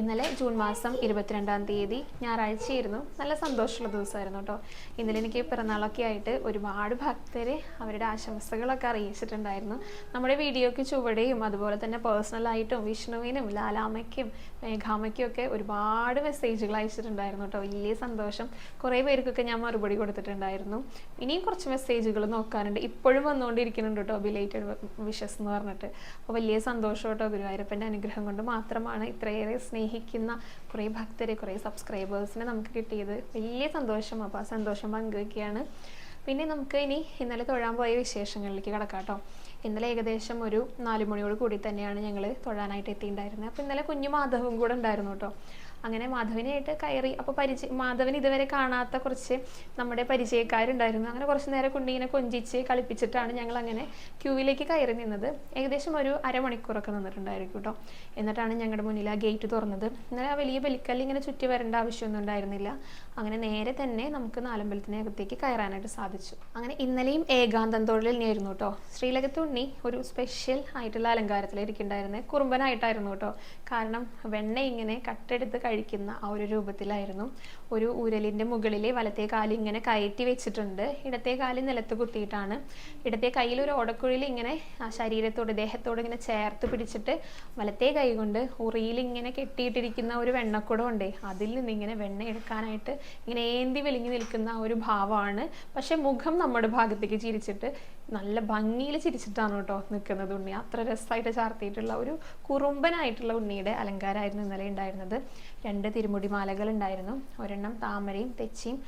ഇന്നലെ ജൂൺ മാസം ഇരുപത്തിരണ്ടാം തീയതി ഞായറാഴ്ചയായിരുന്നു. നല്ല സന്തോഷമുള്ള ദിവസമായിരുന്നു കേട്ടോ. ഇന്നലെ എനിക്ക് പിറന്നാളൊക്കെ ആയിട്ട് ഒരുപാട് ഭക്തർ അവരുടെ ആശംസകളൊക്കെ അറിയിച്ചിട്ടുണ്ടായിരുന്നു. നമ്മുടെ വീഡിയോയ്ക്ക് ചുവടെയും അതുപോലെ തന്നെ പേഴ്സണലായിട്ടും വിഷ്ണുവിനും ലാലാമയ്ക്കും മേഘാമയ്ക്കും ഒക്കെ ഒരുപാട് മെസ്സേജുകൾ അയച്ചിട്ടുണ്ടായിരുന്നു കേട്ടോ. വലിയ സന്തോഷം. കുറേ പേർക്കൊക്കെ ഞാൻ മറുപടി കൊടുത്തിട്ടുണ്ടായിരുന്നു. ഇനിയും കുറച്ച് മെസ്സേജുകൾ നോക്കാനുണ്ട്. ഇപ്പോഴും വന്നുകൊണ്ടിരിക്കുന്നുണ്ട് കേട്ടോ ബിലേറ്റഡ് വിഷസ് എന്ന് പറഞ്ഞിട്ട്. അപ്പോൾ വലിയ സന്തോഷം കേട്ടോ ഗുരുവായൂരപ്പന്റെ അനുഗ്രഹം കൊണ്ട് മാത്രമാണ് ഇത്രയേറെ സ്നേഹിക്കുന്ന കുറേ ഭക്തരെ കുറേ സബ്സ്ക്രൈബേഴ്സിനെ നമുക്ക് കിട്ടിയത് വലിയ സന്തോഷം. അപ്പോൾ ആ സന്തോഷം പങ്കുവയ്ക്കുകയാണ് പിന്നെ നമുക്ക് ഇനി ഇന്നലെ തൊഴാൻ പോയ വിശേഷങ്ങളിലേക്ക് കിടക്കാം കേട്ടോ. ഇന്നലെ ഏകദേശം ഒരു നാല് മണിയോട് കൂടി തന്നെയാണ് ഞങ്ങൾ തൊഴാനായിട്ട് എത്തിയിട്ടുണ്ടായിരുന്നത്. അപ്പോൾ ഇന്നലെ കുഞ്ഞു മാധവും കൂടെ ഉണ്ടായിരുന്നു കേട്ടോ. അങ്ങനെ മാധവനായിട്ട് കയറി. അപ്പോൾ പരിചയ മാധവൻ ഇതുവരെ കാണാത്ത കുറച്ച് നമ്മുടെ പരിചയക്കാരുണ്ടായിരുന്നു. അങ്ങനെ കുറച്ച് നേരം കുണ്ടിങ്ങനെ കൊഞ്ചിച്ച് കളിപ്പിച്ചിട്ടാണ് ഞങ്ങൾ അങ്ങനെ ക്യൂവിലേക്ക് കയറി നിന്നത്. ഏകദേശം ഒരു അരമണിക്കൂറൊക്കെ നിന്നിട്ടുണ്ടായിരിക്കും കേട്ടോ എന്നിട്ടാണ് ഞങ്ങളുടെ മുന്നിൽ ആ ഗേറ്റ് തുറന്നത്. ഇന്നലെ ആ വലിയ ബലിക്കല്ല് ഇങ്ങനെ ചുറ്റി വരേണ്ട ആവശ്യമൊന്നും ഉണ്ടായിരുന്നില്ല. അങ്ങനെ നേരെ തന്നെ നമുക്ക് നാലമ്പലത്തിന് നാലമ്പലത്തിനകത്തേക്ക് കയറാനായിട്ട് സാധിച്ചു. അങ്ങനെ ഇന്നലെയും ഏകാന്തം തൊഴിൽ തന്നെയായിരുന്നു കേട്ടോ ശ്രീലകത്ത് ഉണ്ണി ഒരു സ്പെഷ്യൽ ആയിട്ടുള്ള അലങ്കാരത്തിലിരിക്കുന്നുണ്ടായിരുന്നത് കുറുമ്പനായിട്ടായിരുന്നു കേട്ടോ കാരണം വെണ്ണ ഇങ്ങനെ കട്ടെടുത്ത് കഴിക്കുന്ന ആ ഒരു രൂപത്തിലായിരുന്നു. ഒരു ഉരലിന്റെ മുകളിലെ വലത്തെ കാൽ ഇങ്ങനെ കയറ്റി വെച്ചിട്ടുണ്ട്. ഇടത്തെ കാൽ നിലത്ത് കുത്തിയിട്ടാണ്. ഇടത്തെ കയ്യിൽ ഒരു ഓടക്കുഴിയിൽ ഇങ്ങനെ ആ ശരീരത്തോട് ദേഹത്തോട് ഇങ്ങനെ ചേർത്ത് പിടിച്ചിട്ട് വലത്തെ കൈ കൊണ്ട് ഉറിയിൽ ഇങ്ങനെ കെട്ടിയിട്ടിരിക്കുന്ന ഒരു വെണ്ണക്കുടം ഉണ്ട്. അതിൽ നിന്ന് ഇങ്ങനെ വെണ്ണ എടുക്കാനായിട്ട് ഇങ്ങനെ ഏന്തി വെളിഞ്ഞു നിൽക്കുന്ന ഒരു ഭാവമാണ്. പക്ഷെ മുഖം നമ്മുടെ ഭാഗത്തേക്ക് ചിരിച്ചിട്ട് നല്ല ഭംഗിയിൽ ചിരിച്ചിട്ടാണ് കേട്ടോ നിൽക്കുന്നത് ഉണ്ണി. അത്ര രസമായിട്ട് ചാർത്തിയിട്ടുള്ള ഒരു കുറുമ്പനായിട്ടുള്ള ഉണ്ണിയുടെ അലങ്കാരമായിരുന്നു ഇന്നലെ ഉണ്ടായിരുന്നത്. രണ്ട് തിരുമുടി മാലകൾ ഉണ്ടായിരുന്നു. ഒരെണ്ണം താമരയും തെച്ചിയും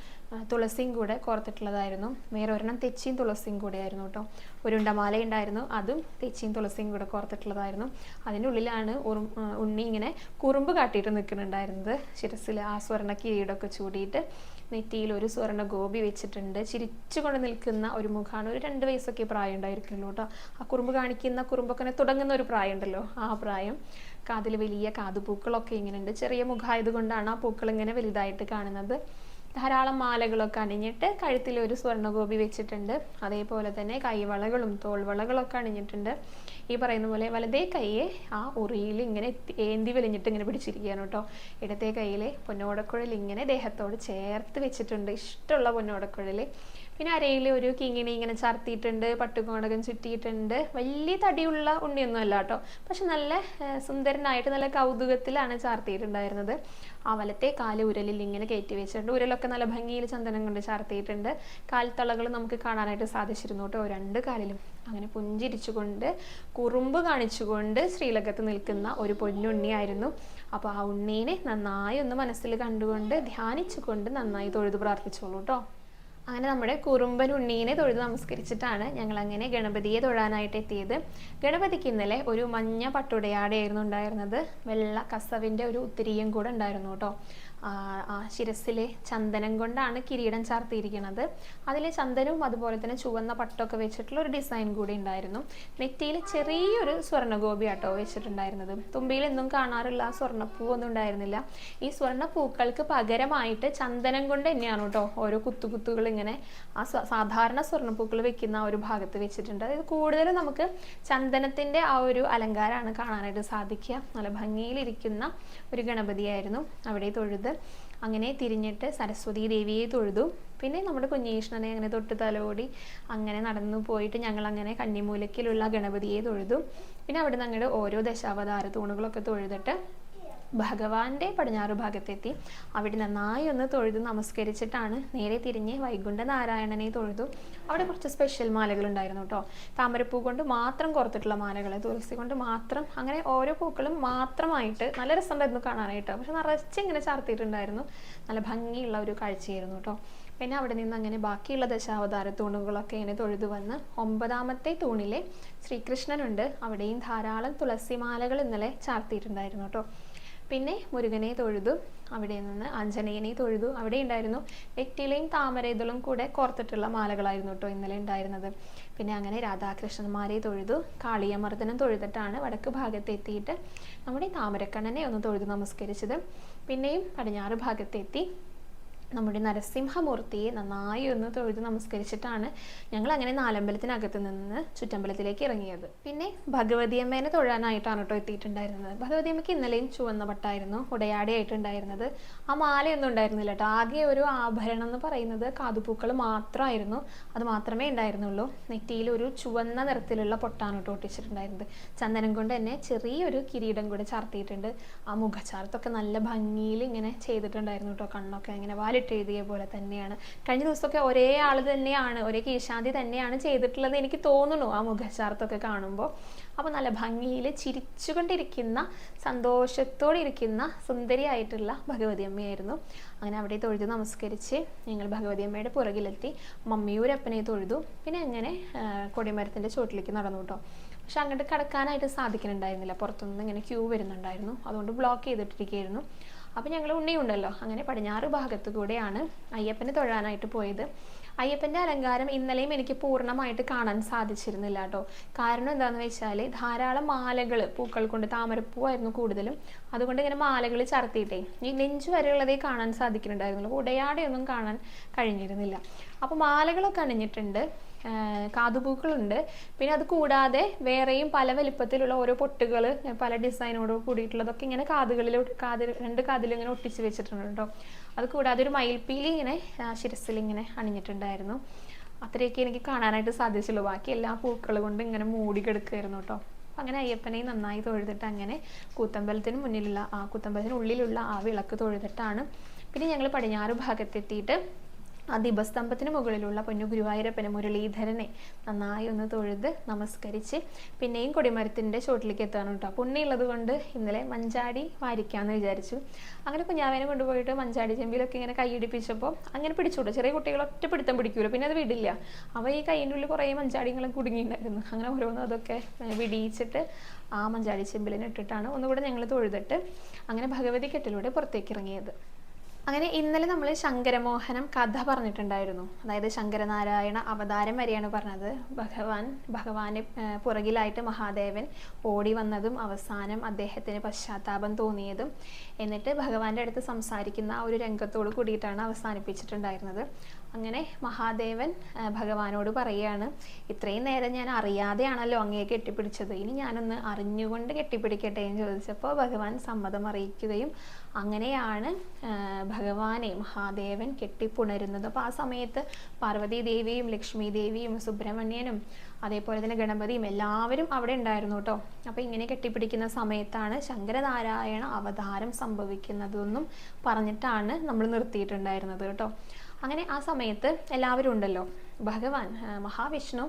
തുളസിയും കൂടെ കോർത്തിട്ടുള്ളതായിരുന്നു. വേറെ ഒരെണ്ണം തെച്ചിയും തുളസിയും കൂടെ ആയിരുന്നു കേട്ടോ. ഉണ്ടമാല ഉണ്ടായിരുന്നു. അതും തെച്ചിയും തുളസിയും കൂടെ കോർത്തിട്ടുള്ളതായിരുന്നു. അതിനുള്ളിലാണ് ഉണ്ണി ഇങ്ങനെ കുറുമ്പ് കാട്ടിയിട്ട് നിൽക്കുന്നുണ്ടായിരുന്നത്. ശിരസിൽ ആ സ്വർണ കിരീടമൊക്കെ ചൂടിയിട്ട് നെറ്റിയിൽ ഒരു സ്വർണ ഗോപി വെച്ചിട്ടുണ്ട്. ചിരിച്ചുകൊണ്ട് നിൽക്കുന്ന ഒരു മുഖമാണ് ഒരു രണ്ട് വയസ്സൊക്കെ പ്രായം ഉണ്ടായിരിക്കുമല്ലോ കേട്ടോ. ആ കുറുമ്പ് കാണിക്കുന്ന കുറുമ്പൊക്കെ തുടങ്ങുന്ന ഒരു പ്രായം ഉണ്ടല്ലോ ആ പ്രായം. കാതിൽ വലിയ കാതുപൂക്കളൊക്കെ ഇങ്ങനെ ഉണ്ട് ചെറിയ മുഖമായത് കൊണ്ടാണ് ആ പൂക്കൾ ഇങ്ങനെ വലുതായിട്ട് കാണുന്നത്. ധാരാളം മാലകളൊക്കെ അണിഞ്ഞിട്ട് കഴുത്തിൽ ഒരു സ്വർണഗോപി വെച്ചിട്ടുണ്ട്. അതേപോലെ തന്നെ കൈവളകളും തോൾവളകളൊക്കെ അണിഞ്ഞിട്ടുണ്ട്. ഈ പറയുന്ന പോലെ വലതേ കൈയെ ആ ഉറിയിൽ ഇങ്ങനെ ഏന്തി വലിഞ്ഞിട്ട് ഇങ്ങനെ പിടിച്ചിരിക്കുകയാണ് കേട്ടോ. ഇടത്തെ കൈയിലെ പൊന്നോടക്കുഴൽ ഇങ്ങനെ ദേഹത്തോട് ചേർത്ത് വെച്ചിട്ടുണ്ട്. ഇഷ്ടമുള്ള പൊന്നോടക്കുഴൽ പിന്നെ അരയിൽ ഒരു കിങ്ങിനെ ഇങ്ങനെ ചർത്തിയിട്ടുണ്ട് പട്ടുകോണകം ചുറ്റിയിട്ടുണ്ട്. വലിയ തടിയുള്ള ഉണ്ണിയൊന്നും അല്ല കേട്ടോ. പക്ഷെ നല്ല സുന്ദരനായിട്ട് നല്ല കൗതുകത്തിലാണ് ചാർത്തിയിട്ടുണ്ടായിരുന്നത്. ആ വലത്തെ കാൽ ഉരലിൽ ഇങ്ങനെ കയറ്റി വെച്ചിട്ടുണ്ട്. ഉരലൊക്കെ നല്ല ഭംഗിയിൽ ചന്ദനം കൊണ്ട് ചാർത്തിയിട്ടുണ്ട്. കാൽത്തളകൾ നമുക്ക് കാണാനായിട്ട് സാധിച്ചിരുന്നു കേട്ടോ രണ്ട് കാലിലും. അങ്ങനെ പുഞ്ചിരിച്ചുകൊണ്ട് കുറുമ്പ് കാണിച്ചുകൊണ്ട് ശ്രീലകത്ത് നിൽക്കുന്ന ഒരു പൊന്നുണ്ണിയായിരുന്നു. അപ്പോൾ ആ ഉണ്ണീനെ നന്നായി ഒന്ന് മനസ്സിൽ കണ്ടുകൊണ്ട് ധ്യാനിച്ചുകൊണ്ട് നന്നായി തൊഴുതു പ്രാർത്ഥിച്ചോളൂ കേട്ടോ. അങ്ങനെ നമ്മുടെ കുറുമ്പൻ ഉണ്ണീനെ തൊഴുത് നമസ്കരിച്ചിട്ടാണ് ഞങ്ങൾ അങ്ങനെ ഗണപതിയെ തൊഴാനായിട്ട് എത്തിയത്. ഗണപതിക്ക് ഇന്നലെ ഒരു മഞ്ഞ പട്ടുടയാടയായിരുന്നു ഉണ്ടായിരുന്നത്. വെള്ള കസവിന്റെ ഒരു ഉത്തിരിയും കൂടെ ഉണ്ടായിരുന്നു കേട്ടോ. ആ ശിരസിലെ ചന്ദനം കൊണ്ടാണ് കിരീടം ചാർത്തിയിരിക്കുന്നത്. അതിലെ ചന്ദനവും അതുപോലെ തന്നെ ചുവന്ന പട്ടൊക്കെ വെച്ചിട്ടുള്ള ഒരു ഡിസൈൻ കൂടി ഉണ്ടായിരുന്നു. നെറ്റിയിൽ ചെറിയൊരു സ്വർണഗോപി ആട്ടോ വെച്ചിട്ടുണ്ടായിരുന്നത്. തുമ്പിയിൽ എന്നും കാണാറുള്ള ആ സ്വർണപ്പൂ ഒന്നും ഉണ്ടായിരുന്നില്ല. ഈ സ്വർണപ്പൂക്കൾക്ക് പകരമായിട്ട് ചന്ദനം കൊണ്ട് തന്നെയാണ് കേട്ടോ ഓരോ കുത്തുകുത്തുകൾ ഇങ്ങനെ ആ സാധാരണ സ്വർണപ്പൂക്കൾ വെക്കുന്ന ആ ഒരു ഭാഗത്ത് വെച്ചിട്ടുണ്ട്. അതായത് കൂടുതലും നമുക്ക് ചന്ദനത്തിന്റെ ആ ഒരു അലങ്കാരമാണ് കാണാനായിട്ട് സാധിക്കുക. നല്ല ഭംഗിയിലിരിക്കുന്ന ഒരു ഗണപതിയായിരുന്നു. അവിടെ തൊഴുത് അങ്ങനെ തിരിഞ്ഞിട്ട് സരസ്വതി ദേവിയെ തൊഴുതു. പിന്നെ നമ്മുടെ കുഞ്ഞീഷ്ണനെ അങ്ങനെ തൊട്ട് തലോടി അങ്ങനെ നടന്നു പോയിട്ട് ഞങ്ങൾ അങ്ങനെ കന്നിമൂലക്കിലുള്ള ഗണപതിയെ തൊഴുതു. പിന്നെ അവിടെ നിന്ന് അങ്ങോട്ട് ഓരോ ദശാവതാര തൂണുകളൊക്കെ തൊഴുതിട്ട് ഭഗവാന്റെ പടിഞ്ഞാറ് ഭാഗത്തെത്തി. അവിടെ നന്നായി ഒന്ന് തൊഴുതു നമസ്കരിച്ചിട്ടാണ് നേരെ തിരിഞ്ഞ് വൈകുണ്ഠ നാരായണനെ തൊഴുതു. അവിടെ കുറച്ച് സ്പെഷ്യൽ മാലകൾ ഉണ്ടായിരുന്നു കേട്ടോ താമരപ്പൂ കൊണ്ട് മാത്രം കോർത്തിട്ടുള്ള മാലകൾ തുളസി കൊണ്ട് മാത്രം അങ്ങനെ ഓരോ പൂക്കളും മാത്രമായിട്ട് നല്ല രസമുണ്ടായിരുന്നു കാണാനായിട്ട്. പക്ഷെ നിറച്ച് ഇങ്ങനെ ചാർത്തിയിട്ടുണ്ടായിരുന്നു. നല്ല ഭംഗിയുള്ള ഒരു കാഴ്ചയായിരുന്നു കേട്ടോ പിന്നെ അവിടെ നിന്ന് അങ്ങനെ ബാക്കിയുള്ള ദശാവതാര തൂണുകളൊക്കെ ഇങ്ങനെ തൊഴുതു വന്ന് ഒമ്പതാമത്തെ തൂണിലെ ശ്രീകൃഷ്ണനുണ്ട്. അവിടെയും ധാരാളം തുളസിമാലകൾ ഇന്നലെ ചാർത്തിയിട്ടുണ്ടായിരുന്നു കേട്ടോ പിന്നെ മുരുകനെ തൊഴുതു. അവിടെ നിന്ന് ആഞ്ജനേയനെ തൊഴുതു. അവിടെ ഉണ്ടായിരുന്നു വെറ്റിലയും താമരയിതളും കൂടെ കോർത്തിട്ടുള്ള മാലകളായിരുന്നു കേട്ടോ ഇന്നലെ ഉണ്ടായിരുന്നത്. പിന്നെ അങ്ങനെ രാധാകൃഷ്ണന്മാരെ തൊഴുതു. കാളിയമർദ്ദനം തൊഴുതിട്ടാണ് വടക്ക് ഭാഗത്ത് എത്തിയിട്ട് നമ്മുടെ താമരക്കണ്ണനെ ഒന്ന് തൊഴുതു നമസ്കരിച്ചത്. പിന്നെയും പടിഞ്ഞാറ് ഭാഗത്തെത്തി നമ്മുടെ നരസിംഹമൂർത്തിയെ നന്നായി ഒന്ന് തൊഴുത് നമസ്കരിച്ചിട്ടാണ് ഞങ്ങൾ അങ്ങനെ നാലമ്പലത്തിനകത്ത് നിന്ന് ചുറ്റമ്പലത്തിലേക്ക് ഇറങ്ങിയത്. പിന്നെ ഭഗവതിയമ്മേനെ തൊഴാനായിട്ടാണ് കേട്ടോ എത്തിയിട്ടുണ്ടായിരുന്നത്. ഭഗവതിയമ്മയ്ക്ക് ഇന്നലെയും ചുവന്ന പട്ടായിരുന്നു ഉടയാടിയായിട്ടുണ്ടായിരുന്നത്. ആ മാലയൊന്നും ഉണ്ടായിരുന്നില്ല കേട്ടോ. ആകെ ഒരു ആഭരണം എന്ന് പറയുന്നത് കാതുപൂക്കൾ മാത്രമായിരുന്നു. അത് മാത്രമേ ഉണ്ടായിരുന്നുള്ളൂ. നെറ്റിയിൽ ഒരു ചുവന്ന നിറത്തിലുള്ള പൊട്ടാണ് കേട്ടോ ഒട്ടിച്ചിട്ടുണ്ടായിരുന്നത്. ചന്ദനം കൊണ്ട് തന്നെ ചെറിയൊരു കിരീടം കൂടെ ചാർത്തിയിട്ടുണ്ട്. ആ മുഖചാർത്തൊക്കെ നല്ല ഭംഗിയിൽ ഇങ്ങനെ ചെയ്തിട്ടുണ്ടായിരുന്നു കേട്ടോ. കണ്ണൊക്കെ ഇങ്ങനെ വാലിട്ട് എഴുതിയ പോലെ തന്നെയാണ്. കഴിഞ്ഞ ദിവസമൊക്കെ ഒരേ ആൾ തന്നെയാണ് ഒരേ കീശാന്തി തന്നെയാണ് ചെയ്തിട്ടുള്ളത് എനിക്ക് തോന്നുന്നു ആ മുഖശാർത്തൊക്കെ കാണുമ്പോൾ. അപ്പോൾ നല്ല ഭംഗിയിൽ ചിരിച്ചുകൊണ്ടിരിക്കുന്ന സന്തോഷത്തോടെ ഇരിക്കുന്ന സുന്ദരിയായിട്ടുള്ള ഭഗവതി അമ്മയായിരുന്നു. അങ്ങനെ അവിടെ തൊഴുതു നമസ്കരിച്ച് ഞങ്ങൾ ഭഗവതി അമ്മയുടെ പുറകിലെത്തി. മമ്മിയൂരപ്പനെ തൊഴുതു. പിന്നെ അങ്ങനെ കൊടിമരത്തിന്റെ ചുവട്ടിലേക്ക് നടന്നു കേട്ടോ. പക്ഷെ അങ്ങോട്ട് കടക്കാനായിട്ട് സാധിക്കുന്നുണ്ടായിരുന്നില്ല പുറത്തുനിന്ന് ഇങ്ങനെ ക്യൂ വരുന്നുണ്ടായിരുന്നു. അതുകൊണ്ട് ബ്ലോക്ക് ചെയ്തിട്ടിരിക്കുകയായിരുന്നു. അപ്പം ഞങ്ങൾ ഉണ്ണിയുണ്ടല്ലോ. അങ്ങനെ പടിഞ്ഞാറ് ഭാഗത്തു കൂടെയാണ് അയ്യപ്പനെ തൊഴാനായിട്ട് പോയത്. അയ്യപ്പന്റെ അലങ്കാരം ഇന്നലെയും എനിക്ക് പൂർണമായിട്ട് കാണാൻ സാധിച്ചിരുന്നില്ല കേട്ടോ. കാരണം എന്താണെന്ന് വെച്ചാൽ ധാരാളം മാലകൾ പൂക്കൾ കൊണ്ട് താമരപ്പൂവായിരുന്നു കൂടുതലും. അതുകൊണ്ട് ഇങ്ങനെ മാലകൾ ചർത്തിയിട്ടേ. ഈ നെഞ്ചു വരെയുള്ളതേ കാണാൻ സാധിക്കുന്നുണ്ടായിരുന്നുള്ളൂ. ഉടയാടെയൊന്നും കാണാൻ കഴിഞ്ഞിരുന്നില്ല. അപ്പോൾ മാലകളൊക്കെ അണിഞ്ഞിട്ടുണ്ട്. കാതുപൂക്കളുണ്ട്. പിന്നെ അത് കൂടാതെ വേറെയും പല വലിപ്പത്തിലുള്ള ഓരോ പൊട്ടുകൾ പല ഡിസൈനോട് കൂടിയിട്ടുള്ളതൊക്കെ ഇങ്ങനെ കാതുകളിൽ കാതിൽ രണ്ട് കാതിലും ഇങ്ങനെ ഒട്ടിച്ച് വെച്ചിട്ടുണ്ട് കേട്ടോ അത് കൂടാതെ ഒരു മയിൽപ്പീലി ഇങ്ങനെ ശിരസിൽ ഇങ്ങനെ അണിഞ്ഞിട്ടുണ്ടായിരുന്നു. അത്രയൊക്കെ എനിക്ക് കാണാനായിട്ട് സാധിച്ചുള്ളൂ. ബാക്കി എല്ലാ പൂക്കൾ കൊണ്ട് ഇങ്ങനെ മൂടി കിടക്കുമായിരുന്നു കേട്ടോ അങ്ങനെ അയ്യപ്പനെയും നന്നായി തൊഴുതിട്ട് അങ്ങനെ കൂത്തമ്പലത്തിന് മുന്നിലുള്ള ആ കൂത്തമ്പലത്തിന് ഉള്ളിലുള്ള ആ വിളക്ക് തൊഴുതിട്ടാണ് പിന്നെ ഞങ്ങൾ പടിഞ്ഞാറ് ഭാഗത്തെത്തിയിട്ട് ആ ദീപസ്തംഭത്തിന് മുകളിലുള്ള പൊന്നു ഗുരുവായൂരപ്പനെ മുരളീധരനെ നന്നായി ഒന്ന് തൊഴുത് നമസ്കരിച്ച് പിന്നെയും കൊടിമരത്തിന്റെ ചോട്ടിലേക്ക് എത്താണ് കേട്ടോ. പുണ്യുള്ളത് കൊണ്ട് ഇന്നലെ മഞ്ചാടി വാരിക്കാമെന്ന് വിചാരിച്ചു. അങ്ങനെ കുഞ്ഞാവേനെ കൊണ്ടുപോയിട്ട് മഞ്ചാടി ചെമ്പിലൊക്കെ ഇങ്ങനെ കൈയിടിപ്പിച്ചപ്പോൾ അങ്ങനെ പിടിച്ചുവിടും ചെറിയ കുട്ടികൾ ഒറ്റ പിടുത്തം പിടിക്കൂല. പിന്നെ അത് വിടില്ല. അവ ഈ കൈയിന്റെ ഉള്ളിൽ കുറേ മഞ്ചാടികളും കുടുങ്ങിയിട്ടുണ്ടായിരുന്നു. അങ്ങനെ ഓരോന്നും അതൊക്കെ വിടിയിച്ചിട്ട് ആ മഞ്ചാടി ചെമ്പിലിന് ഇട്ടിട്ടാണ് ഒന്നുകൂടെ ഞങ്ങൾ തൊഴുതിട്ട് അങ്ങനെ ഭഗവതി കെട്ടിലൂടെ പുറത്തേക്ക് ഇറങ്ങിയത്. അങ്ങനെ ഇന്നലെ നമ്മൾ ശങ്കരമോഹനം കഥ പറഞ്ഞിട്ടുണ്ടായിരുന്നു. അതായത് ശങ്കരനാരായണ അവതാരം വരെയാണ് പറഞ്ഞത്. ഭഗവാൻ ഭഗവാന്റെ ഏർ പുറകിലായിട്ട് മഹാദേവൻ ഓടി വന്നതും അവസാനം അദ്ദേഹത്തിന് പശ്ചാത്താപം തോന്നിയതും എന്നിട്ട് ഭഗവാന്റെ അടുത്ത് സംസാരിക്കുന്ന ആ ഒരു രംഗത്തോട് കൂടിയിട്ടാണ് അവസാനിപ്പിച്ചിട്ടുണ്ടായിരുന്നത്. അങ്ങനെ മഹാദേവൻ ഭഗവാനോട് പറയുകയാണ് ഇത്രയും നേരം ഞാൻ അറിയാതെയാണല്ലോ അങ്ങയെ കെട്ടിപ്പിടിച്ചത്. ഇനി ഞാനൊന്ന് അറിഞ്ഞുകൊണ്ട് കെട്ടിപ്പിടിക്കട്ടെ? എന്ന് ചോദിച്ചപ്പോൾ ഭഗവാൻ സമ്മതം അറിയിക്കുകയും അങ്ങനെയാണ് ഭഗവാനെ മഹാദേവൻ കെട്ടിപ്പുണരുന്നത്. അപ്പോൾ ആ സമയത്ത് പാർവതി ദേവിയും ലക്ഷ്മി ദേവിയും സുബ്രഹ്മണ്യനും അതേപോലെ തന്നെ ഗണപതിയും എല്ലാവരും അവിടെ ഉണ്ടായിരുന്നു കേട്ടോ. അപ്പോൾ ഇങ്ങനെ കെട്ടിപ്പിടിക്കുന്ന സമയത്താണ് ശങ്കരനാരായണ അവതാരം സംഭവിക്കുന്നതെന്നും പറഞ്ഞിട്ടാണ് നമ്മൾ നിർത്തിയിട്ടുണ്ടായിരുന്നത് കേട്ടോ. അങ്ങനെ ആ സമയത്ത് എല്ലാവരും ഉണ്ടല്ലോ. ഭഗവാൻ മഹാവിഷ്ണു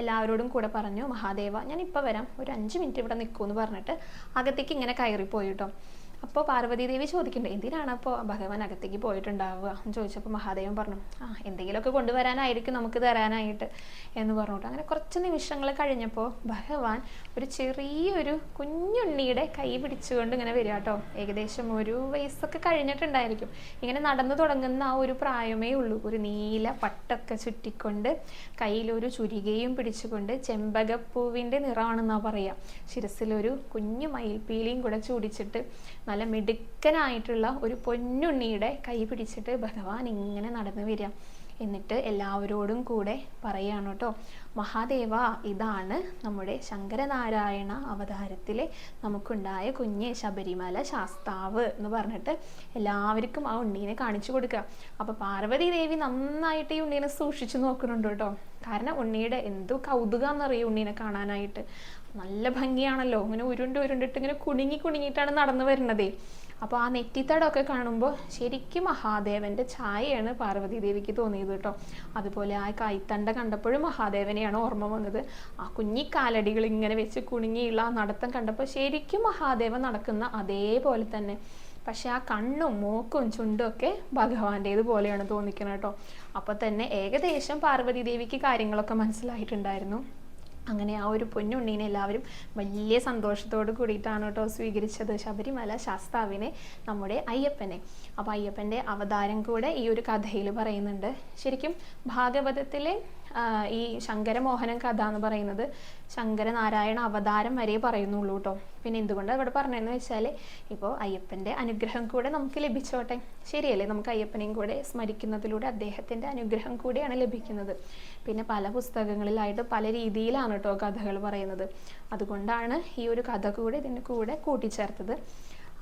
എല്ലാവരോടും കൂടെ പറഞ്ഞു മഹാദേവ ഞാൻ ഇപ്പോൾ വരാം. ഒരു അഞ്ച് മിനിറ്റ് ഇവിടെ നിൽക്കുമെന്ന് പറഞ്ഞിട്ട് അകത്തേക്ക് ഇങ്ങനെ കയറിപ്പോയി കേട്ടോ. അപ്പോൾ പാർവതി ദേവി ചോദിക്കുന്നുണ്ട് എന്തിനാണ് അപ്പോൾ ഭഗവാൻ അകത്തേക്ക് പോയിട്ടുണ്ടാവുക? എന്ന് ചോദിച്ചപ്പോൾ മഹാദേവൻ പറഞ്ഞു ആ എന്തെങ്കിലുമൊക്കെ കൊണ്ടുവരാനായിരിക്കും നമുക്ക് തരാനായിട്ട് എന്ന് പറഞ്ഞിട്ട് അങ്ങനെ കുറച്ച് നിമിഷങ്ങൾ കഴിഞ്ഞപ്പോൾ ഭഗവാൻ ഒരു ചെറിയൊരു കുഞ്ഞുണ്ണിയുടെ കൈ പിടിച്ചുകൊണ്ട് ഇങ്ങനെ വരിക കേട്ടോ. ഏകദേശം ഒരു വയസ്സൊക്കെ കഴിഞ്ഞിട്ടുണ്ടായിരിക്കും. ഇങ്ങനെ നടന്നു തുടങ്ങുന്ന ആ ഒരു പ്രായമേ ഉള്ളൂ. ഒരു നീല പട്ടൊക്കെ ചുറ്റിക്കൊണ്ട് കയ്യിലൊരു ചുരികയും പിടിച്ചുകൊണ്ട് ചെമ്പകപ്പൂവിന്റെ നിറമാണെന്നാ പറയുക ശിരസിലൊരു കുഞ്ഞു മയിൽപ്പീലിയും കൂടെ ചൂടിച്ചിട്ട് നല്ല മിടുക്കനായിട്ടുള്ള ഒരു പൊന്നുണ്ണിയുടെ കൈ പിടിച്ചിട്ട് ഭഗവാൻ ഇങ്ങനെ നടന്നു വരിക. എന്നിട്ട് എല്ലാവരോടും കൂടെ പറയുകയാണ് കേട്ടോ മഹാദേവ ഇതാണ് നമ്മുടെ ശങ്കരനാരായണ അവതാരത്തിലെ നമുക്കുണ്ടായ കുഞ്ഞ് ശബരിമല ശാസ്താവ് എന്ന് പറഞ്ഞിട്ട് എല്ലാവർക്കും ആ ഉണ്ണീനെ കാണിച്ചു കൊടുക്കുക. അപ്പോൾ പാർവതി ദേവി നന്നായിട്ട് ഈ ഉണ്ണീനെ സൂക്ഷിച്ചു നോക്കുന്നുണ്ട് കേട്ടോ. കാരണം ഉണ്ണിയുടെ എന്തോ കൗതുകാന്നറിയും ഉണ്ണീനെ കാണാനായിട്ട്. നല്ല ഭംഗിയാണല്ലോ. ഇങ്ങനെ ഉരുണ്ട് ഉരുണ്ടിട്ട് ഇങ്ങനെ കുണുങ്ങി കുണുങ്ങിയിട്ടാണ് നടന്നു വരുന്നതേ. അപ്പോൾ ആ നെറ്റിത്തടമൊക്കെ കാണുമ്പോൾ ശരിക്കും മഹാദേവന്റെ ഛായയാണ് പാർവതി ദേവിക്ക് തോന്നിയത് കേട്ടോ. അതുപോലെ ആ കൈത്തണ്ട കണ്ടപ്പോഴും മഹാദേവനെയാണ് ഓർമ്മ വന്നത്. ആ കുഞ്ഞിക്കാലടികൾ ഇങ്ങനെ വെച്ച് കുണുങ്ങിയുള്ള ആ നടത്തം കണ്ടപ്പോൾ ശരിക്കും മഹാദേവൻ നടക്കുന്ന അതേപോലെ തന്നെ. പക്ഷെ ആ കണ്ണും മൂക്കും ചുണ്ടും ഒക്കെ ഭഗവാന്റേത് പോലെയാണ് തോന്നിക്കുന്നത് കേട്ടോ. അപ്പോൾ തന്നെ ഏകദേശം പാർവതി ദേവിക്ക് കാര്യങ്ങളൊക്കെ മനസ്സിലായിട്ടുണ്ടായിരുന്നു. അങ്ങനെ ആ ഒരു പൊന്നുണ്ണീനെ എല്ലാവരും വലിയ സന്തോഷത്തോട് കൂടിയിട്ടാണ് കേട്ടോ സ്വീകരിച്ചത് ശബരിമല ശാസ്താവിനെ നമ്മുടെ അയ്യപ്പനെ. അപ്പോൾ അയ്യപ്പന്റെ അവതാരം കൂടെ ഈ ഒരു കഥയിൽ പറയുന്നുണ്ട്. ശരിക്കും ഭാഗവതത്തിലെ ഈ ശങ്കരമോഹനം കഥ എന്ന് പറയുന്നത് ശങ്കരനാരായണ അവതാരം വരെ പറയുന്നുള്ളൂ കേട്ടോ പിന്നെ എന്തുകൊണ്ടാണ് ഇവിടെ പറഞ്ഞതെന്ന് വെച്ചാൽ ഇപ്പോൾ അയ്യപ്പന്റെ അനുഗ്രഹം കൂടെ നമുക്ക് ലഭിച്ചോട്ടെ. ശരിയല്ലേ? നമുക്ക് അയ്യപ്പനെയും കൂടെ സ്മരിക്കുന്നതിലൂടെ അദ്ദേഹത്തിന്റെ അനുഗ്രഹം കൂടെയാണ് ലഭിക്കുന്നത്. പിന്നെ പല പുസ്തകങ്ങളിലായിട്ട് പല രീതിയിലാണ് കേട്ടോ കഥകൾ പറയുന്നത്. അതുകൊണ്ടാണ് ഈ ഒരു കഥ കൂടെ ഇതിന്റെ കൂടെ കൂട്ടിച്ചേർത്തത്.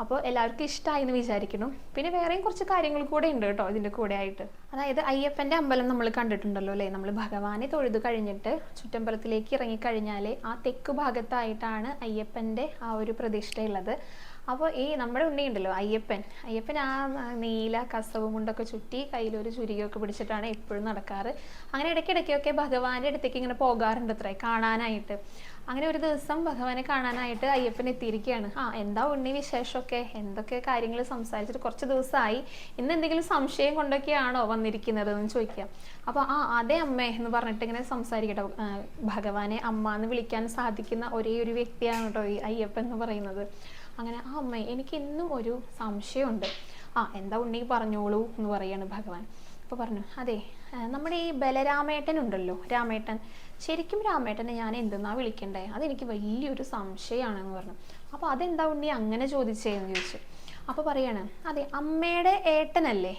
അപ്പോൾ എല്ലാവർക്കും ഇഷ്ടമായി എന്ന് വിചാരിക്കുന്നു. പിന്നെ വേറെയും കുറച്ച് കാര്യങ്ങൾ കൂടെ ഉണ്ട് കേട്ടോ ഇതിന്റെ കൂടെ ആയിട്ട്. അതായത് അയ്യപ്പന്റെ അമ്പലം നമ്മൾ കണ്ടിട്ടുണ്ടല്ലോ അല്ലേ? നമ്മൾ ഭഗവാനെ തൊഴുത് കഴിഞ്ഞിട്ട് ചുറ്റമ്പലത്തിലേക്ക് ഇറങ്ങിക്കഴിഞ്ഞാൽ ആ തെക്ക് ഭാഗത്തായിട്ടാണ് അയ്യപ്പന്റെ ആ ഒരു പ്രതിഷ്ഠയുള്ളത് അപ്പോൾ ഈ നമ്മുടെ ഉണ്ണിയുണ്ടല്ലോ അയ്യപ്പൻ. അയ്യപ്പൻ ആ നീല കസവും കൊണ്ടൊക്കെ ചുറ്റി കയ്യിലൊരു ചുരികയൊക്കെ പിടിച്ചിട്ടാണ് എപ്പോഴും നടക്കാറ്. അങ്ങനെ ഇടയ്ക്കിടയ്ക്കൊക്കെ ഭഗവാന്റെ അടുത്തേക്ക് ഇങ്ങനെ പോകാറുണ്ട് അത്രേ കാണാനായിട്ട്. അങ്ങനെ ഒരു ദിവസം ഭഗവാനെ കാണാനായിട്ട് അയ്യപ്പൻ എത്തിയിരിക്കുകയാണ്. ആ എന്താ ഉണ്ണി വിശേഷമൊക്കെ? എന്തൊക്കെ കാര്യങ്ങൾ സംസാരിച്ചിട്ട് കുറച്ച് ദിവസമായി. ഇന്ന് എന്തെങ്കിലും സംശയം കൊണ്ടൊക്കെയാണോ വന്നിരിക്കുന്നത് എന്ന് ചോദിക്കാം. അപ്പോൾ ആ അതേ അമ്മേ എന്ന് പറഞ്ഞിട്ട് ഇങ്ങനെ സംസാരിക്കട്ടെ. ഭഗവാനെ അമ്മ എന്ന് വിളിക്കാൻ സാധിക്കുന്ന ഒരേ ഒരു വ്യക്തിയാണ് കേട്ടോ ഈ അയ്യപ്പൻ എന്ന് പറയുന്നത്. അങ്ങനെ ആ അമ്മ എനിക്ക് ഇന്നും ഒരു സംശയമുണ്ട്. ആ എന്താ ഉണ്ണി പറഞ്ഞോളൂ എന്ന് പറയാണ് ഭഗവാൻ. അപ്പോൾ പറഞ്ഞു അതെ നമ്മുടെ ഈ ബലരാമേട്ടൻ ഉണ്ടല്ലോ രാമേട്ടൻ. ശരിക്കും രാമേട്ടനെ ഞാൻ എന്തെന്നാ വിളിക്കണ്ടേ? അതെനിക്ക് വലിയൊരു സംശയമാണെന്ന് പറഞ്ഞു. അപ്പോൾ അതെന്താ ഉണ്ണി അങ്ങനെ ചോദിച്ചേന്ന് ചോദിച്ചു. അപ്പോൾ പറയാണ് അതെ അമ്മയുടെ ഏട്ടനല്ലേ?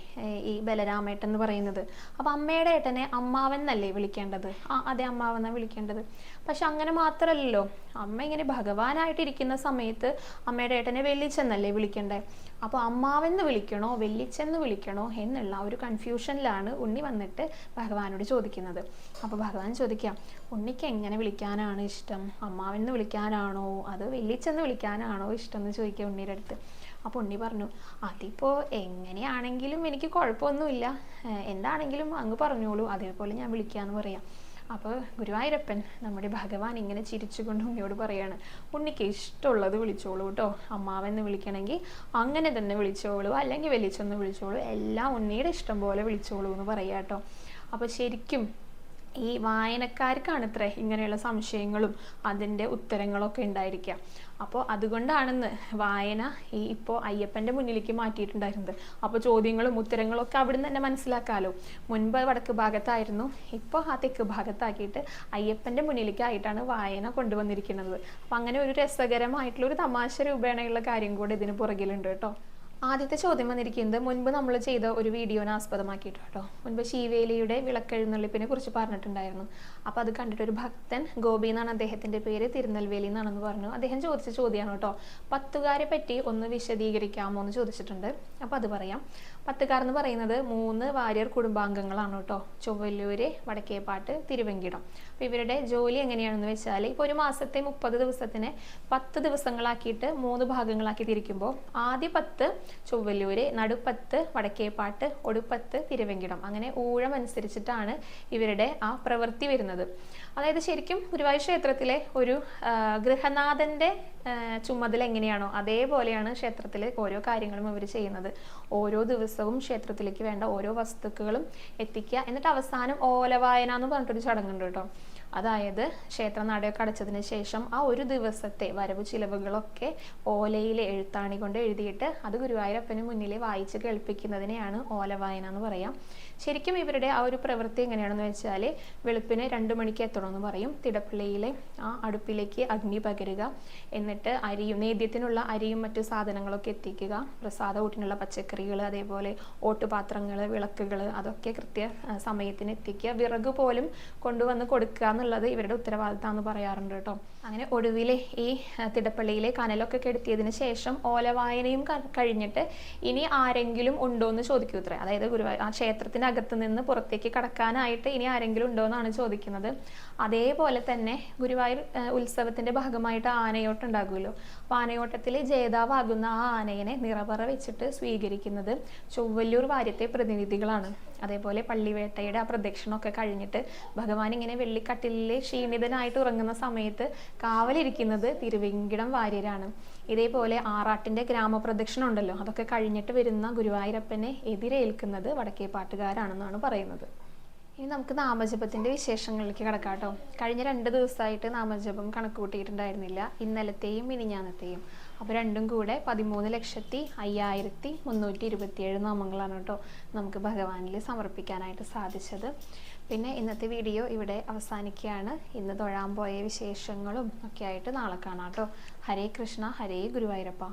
ഈ ബലരാമേട്ടൻ എന്ന് പറയുന്നത്. അപ്പോൾ അമ്മയുടെ ഏട്ടനെ അമ്മാവൻ എന്നല്ലേ വിളിക്കേണ്ടത്? ആ അതെ അമ്മാവെന്നാണ് വിളിക്കേണ്ടത്. പക്ഷെ അങ്ങനെ മാത്രമല്ലല്ലോ അമ്മ ഇങ്ങനെ ഭഗവാനായിട്ടിരിക്കുന്ന സമയത്ത് അമ്മയുടെ ഏട്ടനെ വെല്ലിച്ചെന്നല്ലേ വിളിക്കണ്ടേ? അപ്പോൾ അമ്മാവെന്ന് വിളിക്കണോ വെല്ലിച്ചെന്ന് വിളിക്കണോ എന്നുള്ള ഒരു കൺഫ്യൂഷനിലാണ് ഉണ്ണി വന്നിട്ട് ഭഗവാനോട് ചോദിക്കുന്നത്. അപ്പോൾ ഭഗവാൻ ചോദിക്കാം ഉണ്ണിക്ക് എങ്ങനെ വിളിക്കാനാണ് ഇഷ്ടം? അമ്മാവെന്ന് വിളിക്കാനാണോ? അത് വെല്ലിച്ചെന്ന് വിളിക്കാനാണോ ഇഷ്ടം എന്ന് ചോദിക്കുക ഉണ്ണിയുടെ അടുത്ത്. അപ്പോൾ ഉണ്ണി പറഞ്ഞു അതിപ്പോൾ എങ്ങനെയാണെങ്കിലും എനിക്ക് കുഴപ്പമൊന്നുമില്ല. എന്താണെങ്കിലും അങ്ങ് പറഞ്ഞോളൂ. അതേപോലെ ഞാൻ വിളിക്കാമെന്ന് പറയാം. അപ്പോൾ ഗുരുവായൂരപ്പൻ നമ്മുടെ ഭഗവാൻ ഇങ്ങനെ ചിരിച്ചുകൊണ്ട് ഉണ്ണിയോട് പറയാണ് ഉണ്ണിക്ക് ഇഷ്ടമുള്ളത് വിളിച്ചോളൂ കേട്ടോ അമ്മാവെന്ന് വിളിക്കണമെങ്കിൽ അങ്ങനെ തന്നെ വിളിച്ചോളൂ അല്ലെങ്കിൽ വലിച്ചൊന്ന് വിളിച്ചോളൂ. എല്ലാം ഉണ്ണിയുടെ ഇഷ്ടം പോലെ വിളിച്ചോളൂ എന്ന് പറയാം കേട്ടോ അപ്പോൾ ശരിക്കും ഈ വായനക്കാർക്കാണ് ഇത്ര ഇങ്ങനെയുള്ള സംശയങ്ങളും അതിന്റെ ഉത്തരങ്ങളൊക്കെ ഉണ്ടായിരിക്കുക. അപ്പോൾ അതുകൊണ്ടാണെന്ന് വായന ഈ ഇപ്പോൾ അയ്യപ്പന്റെ മുന്നിലേക്ക് മാറ്റിയിട്ടുണ്ടായിരുന്നത്. അപ്പോൾ ചോദ്യങ്ങളും ഉത്തരങ്ങളും ഒക്കെ അവിടെ നിന്ന് തന്നെ മനസ്സിലാക്കാമല്ലോ മുൻപ് വടക്ക് ഭാഗത്തായിരുന്നു ഇപ്പോൾ ആ തെക്ക് ഭാഗത്താക്കിയിട്ട് അയ്യപ്പന്റെ മുന്നിലേക്കായിട്ടാണ് വായന കൊണ്ടുവന്നിരിക്കുന്നത്. അപ്പം അങ്ങനെ ഒരു രസകരമായിട്ടുള്ള ഒരു തമാശ രൂപേണയുള്ള കാര്യം കൂടെ ഇതിന് പുറകിലുണ്ട് കേട്ടോ. ആദ്യത്തെ ചോദ്യം വന്നിരിക്കുന്നത് മുൻപ് നമ്മൾ ചെയ്ത ഒരു വീഡിയോനെ ആസ്പദമാക്കിയിട്ടോ? മുൻപ് ശീവേലിയുടെ വിളക്കെഴുന്നള്ളിപ്പിനെ കുറിച്ച് പറഞ്ഞിട്ടുണ്ടായിരുന്നു. അപ്പോൾ അത് കണ്ടിട്ട് ഒരു ഭക്തൻ ഗോപി എന്നാണ് അദ്ദേഹത്തിന്റെ പേര് തിരുനെൽവേലി എന്നാണെന്ന് പറഞ്ഞു. അദ്ദേഹം ചോദിച്ച ചോദ്യമാണ് കേട്ടോ. പത്തുകാരെ പറ്റി ഒന്ന് വിശദീകരിക്കാമോ എന്ന് ചോദിച്ചിട്ടുണ്ട്. അപ്പോൾ അത് പറയാം. പത്തുകാർ എന്ന് പറയുന്നത് മൂന്ന് വാര്യർ കുടുംബാംഗങ്ങളാണ് കേട്ടോ. ചൊവ്വല്ലൂര് വടക്കേപ്പാട്ട് തിരുവെങ്കിടം. അപ്പോൾ ഇവരുടെ ജോലി എങ്ങനെയാണെന്ന് വെച്ചാൽ ഇപ്പോൾ ഒരു മാസത്തെ മുപ്പത് ദിവസത്തിന് പത്ത് ദിവസങ്ങളാക്കിയിട്ട് മൂന്ന് ഭാഗങ്ങളാക്കി തിരിക്കുമ്പോൾ ആദ്യ പത്ത് ചൊവ്വല്ലൂര് നടുപ്പത്ത് വടക്കേപ്പാട്ട് ഒടുപ്പത്ത് തിരുവെങ്കിടം. അങ്ങനെ ഊഴം അനുസരിച്ചിട്ടാണ് ഇവരുടെ ആ പ്രവൃത്തി വരുന്നത്. അതായത് ശരിക്കും ഗുരുവായൂർ ക്ഷേത്രത്തിലെ ഒരു ഗൃഹനാഥന്റെ ചുമതല എങ്ങനെയാണോ അതേപോലെയാണ് ക്ഷേത്രത്തിലെ ഓരോ കാര്യങ്ങളും അവർ ചെയ്യുന്നത്. ഓരോ ദിവസവും ക്ഷേത്രത്തിലേക്ക് വേണ്ട ഓരോ വസ്തുക്കളും എത്തിക്കുക. എന്നിട്ട് അവസാനം ഓലവായന എന്ന് പറഞ്ഞിട്ടൊരു ചടങ്ങുണ്ട് കേട്ടോ. അതായത് ക്ഷേത്ര നടയൊക്കെ അടച്ചതിന് ശേഷം ആ ഒരു ദിവസത്തെ വരവ് ചിലവുകളൊക്കെ ഓലയിൽ എഴുത്താണി കൊണ്ട് എഴുതിയിട്ട് അത് ഗുരുവായൂരപ്പന് മുന്നിൽ വായിച്ച് കേൾപ്പിക്കുന്നതിനെയാണ് ഓലവായന എന്ന് പറയാം. ശരിക്കും ഇവരുടെ ആ ഒരു പ്രവൃത്തി എങ്ങനെയാണെന്ന് വെച്ചാൽ വെളുപ്പിന് രണ്ട് മണിക്ക് എത്തണമെന്ന് പറയും. തിടപ്പള്ളിയിലെ ആ അടുപ്പിലേക്ക് അഗ്നി പകരുക. എന്നിട്ട് അരിയും നേദ്യത്തിനുള്ള അരിയും മറ്റു സാധനങ്ങളൊക്കെ എത്തിക്കുക. പ്രസാദ ഊട്ടിനുള്ള പച്ചക്കറികൾ അതേപോലെ ഓട്ടുപാത്രങ്ങൾ വിളക്കുകൾ അതൊക്കെ കൃത്യ സമയത്തിന് എത്തിക്കുക. വിറക് പോലും കൊണ്ടുവന്ന് കൊടുക്കുക എന്നുള്ളത് ഇവരുടെ ഉത്തരവാദിത്തമാണെന്ന് പറയാറുണ്ട് കേട്ടോ. അങ്ങനെ ഒടുവിലെ ഈ തിടപ്പള്ളിയിലെ കനലൊക്കെ കെടുത്തിയതിന് ശേഷം ഓലവായനയും കഴിഞ്ഞിട്ട് ഇനി ആരെങ്കിലും ഉണ്ടോ എന്ന് ചോദിക്കൂ ഇത്ര അതായത് ഗുരുവായൂർ ആ ക്ഷേത്രത്തിനകത്ത് നിന്ന് പുറത്തേക്ക് കടക്കാനായിട്ട് ഇനി ആരെങ്കിലും ഉണ്ടോ എന്നാണ് ചോദിക്കുന്നത്. അതേപോലെ തന്നെ ഗുരുവായൂർ ഉത്സവത്തിന്റെ ഭാഗമായിട്ട് ആനയോട്ടം ഉണ്ടാകുമല്ലോ. അപ്പോൾ ആനയോട്ടത്തിൽ ജേതാവാകുന്ന ആ ആനയെ നിറപറ വെച്ചിട്ട് സ്വീകരിക്കുന്നത് ചൊവ്വല്ലൂർ വാര്യത്തെ പ്രതിനിധികളാണ്. അതേപോലെ പള്ളിവേട്ടയുടെ ആ പ്രദക്ഷിണമൊക്കെ കഴിഞ്ഞിട്ട് ഭഗവാൻ ഇങ്ങനെ വെള്ളിക്കട്ടിലിൽ ക്ഷീണിതനായിട്ട് ഉറങ്ങുന്ന സമയത്ത് കാവലിരിക്കുന്നത് തിരുവെങ്കിടം വാര്യരാണ്. ഇതേപോലെ ആറാട്ടിന്റെ ഗ്രാമപ്രദക്ഷിണം ഉണ്ടല്ലോ അതൊക്കെ കഴിഞ്ഞിട്ട് വരുന്ന ഗുരുവായൂരപ്പനെ എതിരേൽക്കുന്നത് വടക്കേ പാട്ടുകാരാണെന്നാണ് പറയുന്നത്. ഇനി നമുക്ക് നാമജപത്തിന്റെ വിശേഷങ്ങളിലേക്ക് കിടക്കാം കേട്ടോ. കഴിഞ്ഞ രണ്ട് ദിവസമായിട്ട് നാമജപം കണക്ക് കൂട്ടിയിട്ടുണ്ടായിരുന്നില്ല ഇന്നലത്തെയും മിനിഞ്ഞാന്നത്തെയും അപ്പോൾ രണ്ടും കൂടെ പതിമൂന്ന് ലക്ഷത്തി അയ്യായിരത്തി മുന്നൂറ്റി ഇരുപത്തിയേഴ് നാമങ്ങളാണ് കേട്ടോ നമുക്ക് ഭഗവാനിൽ സമർപ്പിക്കാനായിട്ട് സാധിച്ചത്. പിന്നെ ഇന്നത്തെ വീഡിയോ ഇവിടെ അവസാനിക്കുകയാണ്. ഇന്ന് തൊഴാൻ പോയ വിശേഷങ്ങളും ഒക്കെ ആയിട്ട് നാളെ കാണാം കേട്ടോ. ഹരേ കൃഷ്ണ ഹരേ ഗുരുവായൂരപ്പ.